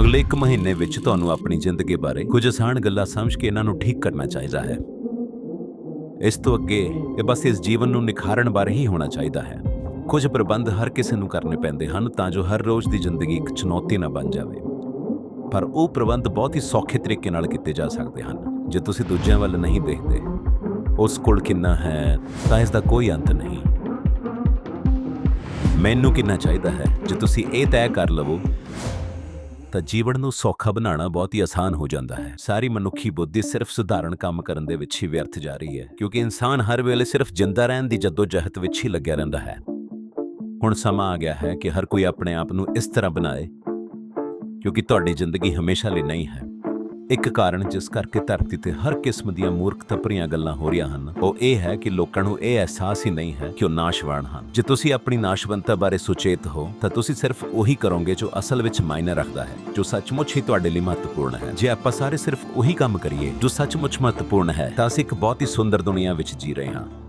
ਅਗਲੇ 1 ਮਹੀਨੇ ਵਿੱਚ ਤੁਹਾਨੂੰ ਆਪਣੀ ਜ਼ਿੰਦਗੀ ਬਾਰੇ ਕੁਝ ਆਸਾਨ ਗੱਲਾਂ ਸਮਝ ਕੇ ਇਹਨਾਂ ਨੂੰ ਠੀਕ ਕਰਨਾ ਚਾਹੀਦਾ ਹੈ। ਇਸ ਤੋਂ ਅੱਗੇ ਇਹ ਬਸ ਇਸ ਜੀਵਨ ਨੂੰ ਨਿਖਾਰਨ ਬਾਰੇ ਹੀ ਹੋਣਾ ਚਾਹੀਦਾ ਹੈ। ਕੁਝ ਪ੍ਰਬੰਧ ਹਰ ਕਿਸੇ ਨੂੰ ਕਰਨੇ ਪੈਂਦੇ ਹਨ ਤਾਂ ਜੋ ਹਰ ਰੋਜ਼ ਦੀ ਜ਼ਿੰਦਗੀ ਇੱਕ ਚੁਣੌਤੀ ਨਾ ਬਣ ਜਾਵੇ। ਪਰ ਉਹ ਪ੍ਰਬੰਧ ਬਹੁਤ ਹੀ ਸੌਖੇ ਤਰੀਕੇ ਨਾਲ ਕੀਤੇ ਜਾ ਸਕਦੇ ਹਨ। ਜੇ ਤੁਸੀਂ ਦੂਜਿਆਂ ਵੱਲ ਨਹੀਂ ਦੇਖਦੇ, ਉਸ ਕੋਲ ਕਿੰਨਾ ਹੈ, ਤਾਂ ਇਸ ਦਾ ਕੋਈ ਅੰਤ ਨਹੀਂ। ਮੈਨੂੰ ਕਿੰਨਾ ਚਾਹੀਦਾ ਹੈ, ਜੇ ਤੁਸੀਂ ਇਹ ਤੈਅ ਕਰ ਲਵੋ ਤਾਂ ਜੀਵਨ ਨੂੰ ਸੌਖਾ ਬਣਾਉਣਾ ਬਹੁਤ ਹੀ ਆਸਾਨ ਹੋ ਜਾਂਦਾ ਹੈ। ਸਾਰੀ ਮਨੁੱਖੀ ਬੁੱਧੀ ਸਿਰਫ ਸੁਧਾਰਨ ਕੰਮ ਕਰਨ ਦੇ ਵਿੱਚ ਹੀ ਵਿਅਰਥ ਜਾ ਰਹੀ ਹੈ, ਕਿਉਂਕਿ ਇਨਸਾਨ ਹਰ ਵੇਲੇ ਸਿਰਫ ਜਿੰਦਾ ਰਹਿਣ ਦੀ ਜਦੋਜਹਿਦ ਵਿੱਚ ਹੀ ਲੱਗਿਆ ਰਹਿੰਦਾ ਹੈ। ਹੁਣ ਸਮਾਂ ਆ ਗਿਆ ਹੈ ਕਿ ਹਰ ਕੋਈ ਆਪਣੇ ਆਪ ਨੂੰ ਇਸ ਤਰ੍ਹਾਂ ਬਣਾਏ, ਕਿਉਂਕਿ ਤੁਹਾਡੀ ਜ਼ਿੰਦਗੀ ਹਮੇਸ਼ਾ ਲਈ ਨਹੀਂ ਹੈ। ਇੱਕ ਕਾਰਨ ਜਿਸ ਕਰਕੇ ਧਰਤੀ ਤੇ ਹਰ ਕਿਸਮ ਦੀਆਂ ਮੂਰਖਤਾ ਭਰੀਆਂ ਗੱਲਾਂ ਹੋ ਰਹੀਆਂ ਹਨ, ਉਹ ਇਹ ਹੈ ਕਿ ਲੋਕਾਂ ਨੂੰ ਇਹ ਅਹਿਸਾਸ ਹੀ ਨਹੀਂ ਹੈ ਕਿ ਉਹ ਨਾਸ਼ਵਾਨ ਹਨ। ਜੇ ਤੁਸੀਂ ਆਪਣੀ ਨਾਸ਼ਵੰਤਾ ਬਾਰੇ ਸੁਚੇਤ ਹੋ, ਤਾਂ ਤੁਸੀਂ ਸਿਰਫ ਉਹੀ ਕਰੋਗੇ ਜੋ ਅਸਲ ਵਿੱਚ ਮਾਇਨੇ ਰੱਖਦਾ ਹੈ। ਜੋ ਸੱਚਮੁੱਚ ਹੀ ਤੁਹਾਡੇ ਲਈ ਮਹੱਤਵਪੂਰਨ ਹੈ। ਜੇ ਆਪਾਂ ਸਾਰੇ ਸਿਰਫ ਉਹੀ ਕੰਮ ਕਰੀਏ ਜੋ ਸੱਚਮੁੱਚ ਮਹੱਤਵਪੂਰਨ ਹੈ, ਤਾਂ ਅਸੀਂ ਇੱਕ ਬਹੁਤ ਹੀ ਸੁੰਦਰ ਦੁਨੀਆ ਵਿੱਚ ਜੀ ਰਹੇ ਹਾਂ।